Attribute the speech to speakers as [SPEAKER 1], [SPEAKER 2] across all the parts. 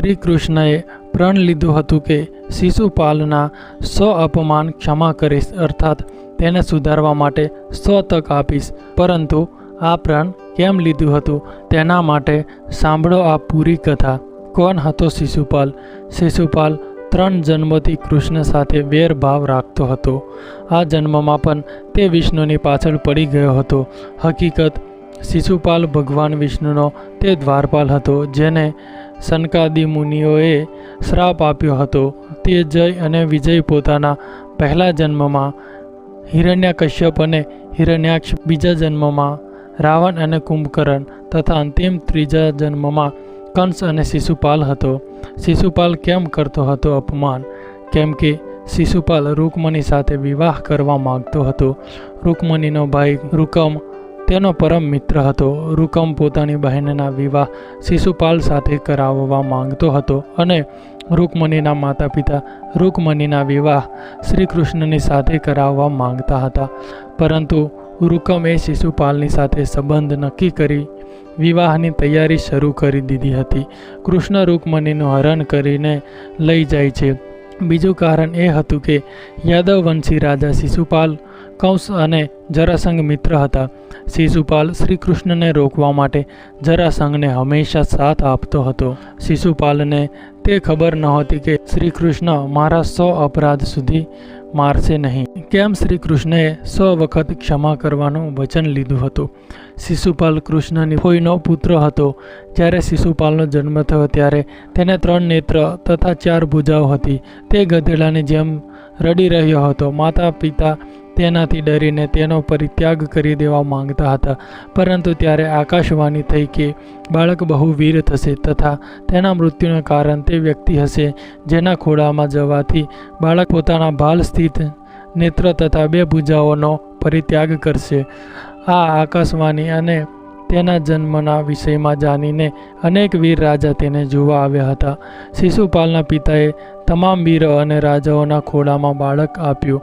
[SPEAKER 1] શ્રી કૃષ્ણએ પ્રણ લીધું હતું કે શિશુપાલના સો અપમાન ક્ષમા કરીશ, અર્થાત તેને સુધારવા માટે સો તક આપીશ. પરંતુ આ પ્રણ કેમ લીધું હતું તેના માટે સાંભળો આ પૂરી કથા. કોણ હતો શિશુપાલ? શિશુપાલ ત્રણ જન્મથી કૃષ્ણ સાથે વેરભાવ રાખતો હતો. આ જન્મમાં પણ તે વિષ્ણુની પાછળ પડી ગયો હતો. હકીકત, શિશુપાલ ભગવાન વિષ્ણુનો તે દ્વારપાલ હતો, જેને સનકાદી મુનિઓએ શ્રાપ આપ્યો હતો. તે જય અને વિજય પોતાના પહેલા જન્મમાં હિરણ્યકશ્યપ અને હિરણ્યાક્ષ બીજા જન્મમાં રાવણ અને કુંભકર્ણ તથા અંતિમ ત્રીજા જન્મમાં કંસ અને શિશુપાલ હતો. શિશુપાલ કેમ કરતો હતો અપમાન? કેમ કે શિશુપાલ રૂકમણી સાથે વિવાહ કરવા માંગતો હતો. રૂકમણીનો ભાઈ રૂકમ તેનો પરમ મિત્ર હતો. રૂકમ પોતાની બહેનના વિવાહ શિશુપાલ સાથે કરાવવા માંગતો હતો અને રૂકમણીના માતા પિતા રૂકમણીના વિવાહ શ્રી કૃષ્ણની સાથે કરાવવા માંગતા હતા. પરંતુ રૂકમે શિશુપાલની સાથે સંબંધ નક્કી કરી વિવાહની તૈયારી શરૂ કરી દીધી હતી. કૃષ્ણ રૂકમણીનું હરણ કરીને લઈ જાય છે. બીજું કારણ એ હતું કે યાદવ વંશી રાજા શિશુપાલ કંસ અને જરાસંઘ મિત્ર હતા. શિશુપાલ શ્રીકૃષ્ણને રોકવા માટે જરાસંઘને હંમેશા સાથ આપતો હતો. શિશુપાલને તે ખબર નહોતી કે શ્રીકૃષ્ણ મારા સો અપરાધ સુધી મારશે નહીં. કેમ શ્રીકૃષ્ણએ સો વખત ક્ષમા કરવાનું વચન લીધું હતું? શિશુપાલ કૃષ્ણની કોઈનો પુત્ર હતો. જ્યારે શિશુપાલનો જન્મ થયો ત્યારે તેને ત્રણ નેત્ર તથા ચાર ભુજાઓ હતી. તે ગધેડાની જેમ રડી રહ્યો હતો. માતા પિતા તેનાથી ડરીને તેનો પરિત્યાગ કરી દેવા માંગતા હતા. પરંતુ ત્યારે આકાશવાણી થઈ કે બાળક બહુ વીર થશે તથા તેના મૃત્યુનું કારણ તે વ્યક્તિ હશે જેના ખોળામાં જવાથી બાળક પોતાના ભાલ સ્થિત નેત્ર તથા બે ભુજાઓનો પરિત્યાગ કરશે. આ આકાશવાણી અને તેના જન્મના વિષયમાં જાણીને અનેક વીર રાજા તેને જોવા આવ્યા હતા. શિશુપાલના પિતાએ તમામ વીરો અને રાજાઓના ખોળામાં બાળક આપ્યું.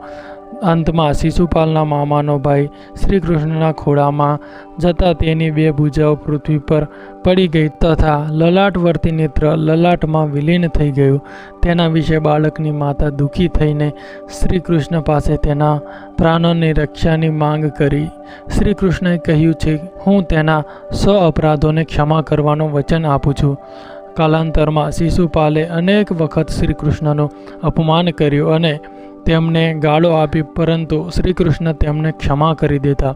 [SPEAKER 1] અંતમાં શિશુપાલના મામાનો ભાઈ શ્રી કૃષ્ણના ખોળામાં જતાં તેની બે ભુજાઓ પૃથ્વી પર પડી ગઈ તથા લલાટવર્તી નેત્ર લલાટમાં વિલીન થઈ ગયું. તેના વિશે બાળકની માતા દુઃખી થઈને શ્રી કૃષ્ણ પાસે તેના પ્રાણોની રક્ષાની માંગ કરી. શ્રી કૃષ્ણએ કહ્યું છે, હું તેના સો અપરાધોને ક્ષમા કરવાનું વચન આપું છું. કાલાંતરમાં શિશુપાલે અનેક વખત શ્રી કૃષ્ણનું અપમાન કર્યું અને તેમને ગાળો આપી, પરંતુ શ્રીકૃષ્ણ તેમને ક્ષમા કરી દેતા.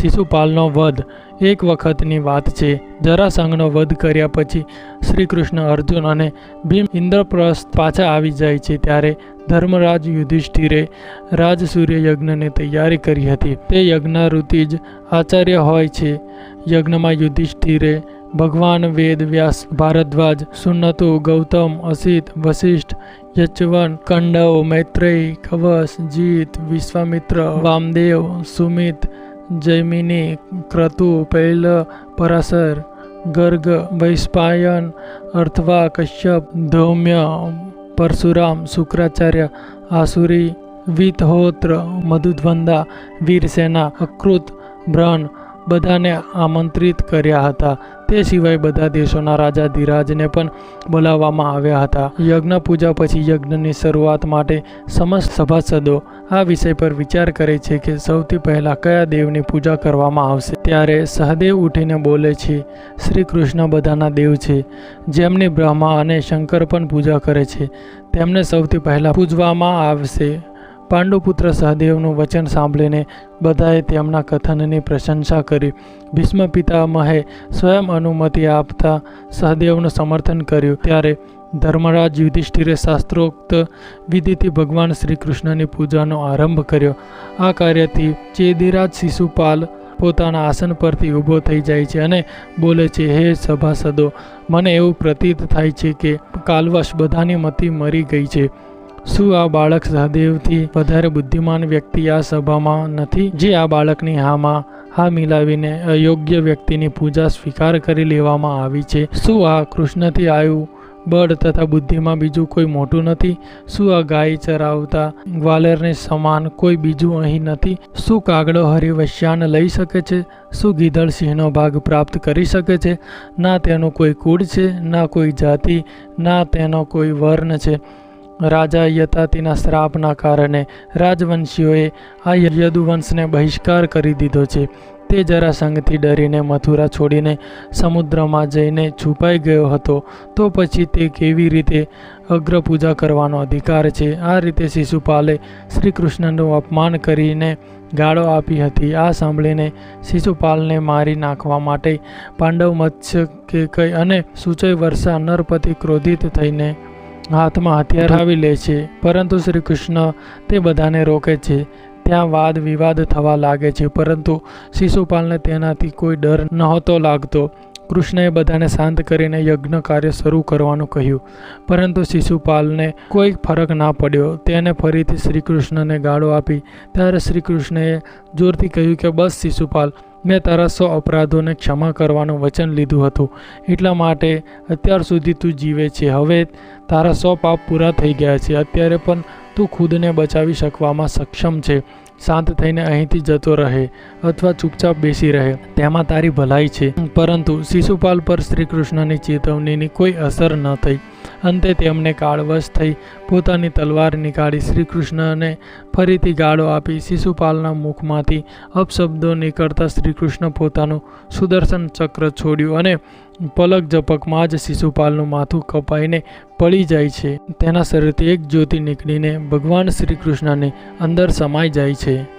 [SPEAKER 1] શિશુપાલનો વધ એક વખતની વાત છે. જરાસંઘનો વધ કર્યા પછી શ્રીકૃષ્ણ અર્જુન અને ભીમ ઇન્દ્રપ્રસ્થ પાછા આવી જાય છે, ત્યારે ધર્મરાજ યુધિષ્ઠિરે રાજસૂર્ય યજ્ઞની તૈયારી કરી હતી. તે યજ્ઞાઋતિ જ આચાર્ય હોય છે. યજ્ઞમાં યુધિષ્ઠિરે ભગવાન વેદ વ્યાસ, ભારદ્વાજ, સુન્નતુ, ગૌતમ, અસિત વશિષ્ઠ યચવન કંડવ, મૈત્રેય કવસ જીત, વિશ્વામિત્ર, વામદેવ, સુમિત, જૈમિની, ક્રતુ પૈલ પરાસર ગર્ગ વૈસ્પાયન અર્થવા, કશ્યપ, ધૌમ્ય, પરશુરામ, શુક્રાચાર્ય, આસુરી, વિતહોત્ર મધુદ્વંદા વીરસેના, અકૃત બ્રહ્ન બધાને આમંત્રિત કર્યા હતા. તે સિવાય બધા દેશોના રાજા ધીરાજને પણ બોલાવવામાં આવ્યા હતા. યજ્ઞ પૂજા પછી યજ્ઞની શરૂઆત માટે સમસ્ત સભાસદો આ વિષય પર વિચાર કરે છે કે સૌથી પહેલાં કયા દેવની પૂજા કરવામાં આવશે? ત્યારે સહદેવ ઉઠીને બોલે છે, શ્રી કૃષ્ણ બધાના દેવ છે, જેમની બ્રહ્મા અને શંકર પણ પૂજા કરે છે, તેમને સૌથી પહેલાં પૂજવામાં આવશે પાંડુપુત્ર સહદેવનું વચન સાંભળીને બધાએ તેમના કથનની પ્રશંસા કરી. ભીષ્મ પિતામહે સ્વયં અનુમતિ આપતા સહદેવનું સમર્થન કર્યું. ત્યારે ધર્મરાજ યુધિષ્ઠિરે શાસ્ત્રોક્ત વિધિથી ભગવાન શ્રી કૃષ્ણની પૂજાનો આરંભ કર્યો. આ કાર્યથી ચેદિરાજ શિશુપાલ પોતાના આસન પરથી ઊભો થઈ જાય છે અને બોલે છે, હે સભાસદો, મને એવું પ્રતીત થાય છે કે કાલવશ બધાની મતિ મરી ગઈ છે. શું આ બાળક સહદેવથી વધારે બુદ્ધિમાન વ્યક્તિ આ સભામાં નથી? જે આ બાળકની હામાં હા મિલાવીને અયોગ્ય વ્યક્તિની પૂજા સ્વીકાર કરી લેવામાં આવી છે. શું આ કૃષ્ણથી આવ્યું બળ તથા બુદ્ધિમાં બીજું કોઈ મોટું નથી? શું આ ગાય ચરાવતા ગ્વાલરને સમાન કોઈ બીજું અહીં નથી? શું કાગડો હરિવશ્યાન લઈ શકે છે? શું ગીધડ સિંહનો ભાગ પ્રાપ્ત કરી શકે છે? ના તેનું કોઈ કુળ છે, ના કોઈ જાતિ, ના તેનો કોઈ વર્ણ છે. રાજા યતાતિના શ્રાપના કારણે રાજવંશીઓએ આ યદુવંશને બહિષ્કાર કરી દીધો છે. તે જરાસંઘથી ડરીને મથુરા છોડીને સમુદ્રમાં જઈને છુપાઈ ગયો હતો. તો પછી તે કેવી રીતે અગ્રપૂજા કરવાનો અધિકાર છે? આ રીતે શિશુપાલે શ્રી કૃષ્ણનું અપમાન કરીને ગાળો આપી હતી. આ સાંભળીને શિશુપાલને મારી નાખવા માટે પાંડવ મત્સ્ય કે કઈ અને સુચય વર્ષા નરપતિ ક્રોધિત થઈને હાથમાં હથિયાર આવી લે છે પરંતુ શ્રી કૃષ્ણ તે બધાને રોકે છે. ત્યાં વાદ વિવાદ થવા લાગે છે પરંતુ શિશુપાલને તેનાથી કોઈ ડર નહોતો લાગતો. કૃષ્ણએ બધાને શાંત કરીને યજ્ઞ કાર્ય શરૂ કરવાનું કહ્યું પરંતુ શિશુપાલને કોઈ ફરક ના પડ્યો. તેને ફરીથી શ્રી કૃષ્ણને ગાળો આપી ત્યારે શ્રી કૃષ્ણએ જોરથી કહ્યું કે બસ શિશુપાલ મેં તારા સો અપરાધોને ક્ષમા કરવાનું વચન લીધું હતું. એટલા માટે અત્યાર સુધી તું જીવે છે. હવે તારા સો પાપ પૂરા થઈ ગયા છે. અત્યારે પણ તું ખુદને બચાવી શકવામાં સક્ષમ છે. શાંત થઈને અહીંથી જતો રહે અથવા ચૂપચાપ બેસી રહે. તેમાં તારી ભલાઈ છે. પરંતુ શિશુપાલ પર શ્રી કૃષ્ણની ચેતવણીની કોઈ અસર ન થઈ. અંતે તેમને કાળવશ થઈ પોતાની તલવાર નીકાળી શ્રીકૃષ્ણને ફરીથી ગાળો આપી શિશુપાલના મુખમાંથી અપશબ્દો નીકળતા શ્રીકૃષ્ણ પોતાનું સુદર્શન ચક્ર છોડ્યું અને પલક ઝપકમાં જ શિશુપાલનું માથું કપાઈને પડી જાય છે. તેના શરીરથી એક જ્યોતિ નીકળીને ભગવાન શ્રીકૃષ્ણની અંદર સમાઈ જાય છે.